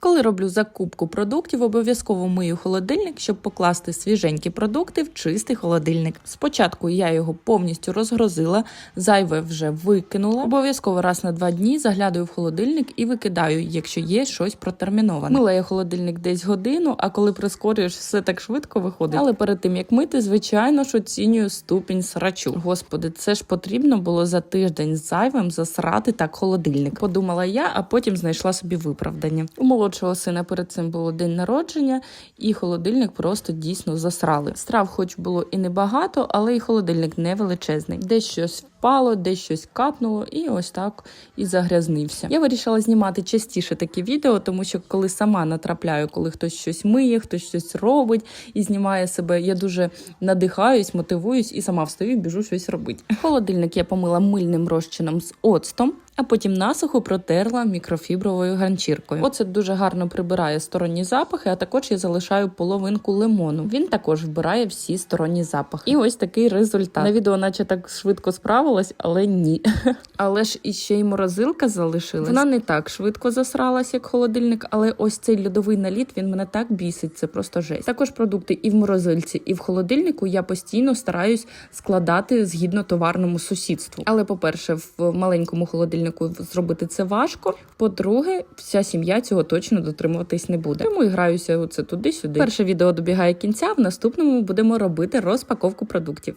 Коли роблю закупку продуктів, обов'язково мию холодильник, щоб покласти свіженькі продукти в чистий холодильник. Спочатку я його повністю розгрозила, зайве вже викинула. Обов'язково раз на два дні заглядаю в холодильник і викидаю, якщо є щось протерміноване. Мила я холодильник десь годину, а коли прискорюєш, все так швидко виходить. Але перед тим як мити, звичайно ж оцінюю ступінь срачу. Господи, це ж потрібно було за тиждень зайвим засрати так холодильник. Подумала я, а потім знайшла собі виправдання. У молодшого сина перед цим було день народження, і холодильник просто дійсно засрали. Страв, хоч було і небагато, але і холодильник не величезний. Десь щось впало, десь щось капнуло, і ось так і загрязнився. Я вирішила знімати частіше такі відео, тому що коли сама натрапляю, коли хтось щось миє, хтось щось робить і знімає себе, я дуже надихаюсь, мотивуюсь і сама встаю, біжу щось робити. Холодильник я помила мильним розчином з оцтом. А потім насухо протерла мікрофібровою ганчіркою. Оце дуже гарно прибирає сторонні запахи, а також я залишаю половинку лимону. Він також вбирає всі сторонні запахи. І ось такий результат. На відео, наче так швидко справилась, але ні. Але ж іще й морозилка залишилась. Вона не так швидко засралась, як холодильник, але ось цей льодовий наліт він мене так бісить. Це просто жесть. Також продукти і в морозильці, і в холодильнику я постійно стараюсь складати згідно товарному сусідству. Але, по-перше, в маленькому холодильнику зробити це важко. По-друге, вся сім'я цього точно дотримуватись не буде. Тому і граюся оце туди-сюди. Перше відео добігає кінця. В наступному будемо робити розпаковку продуктів.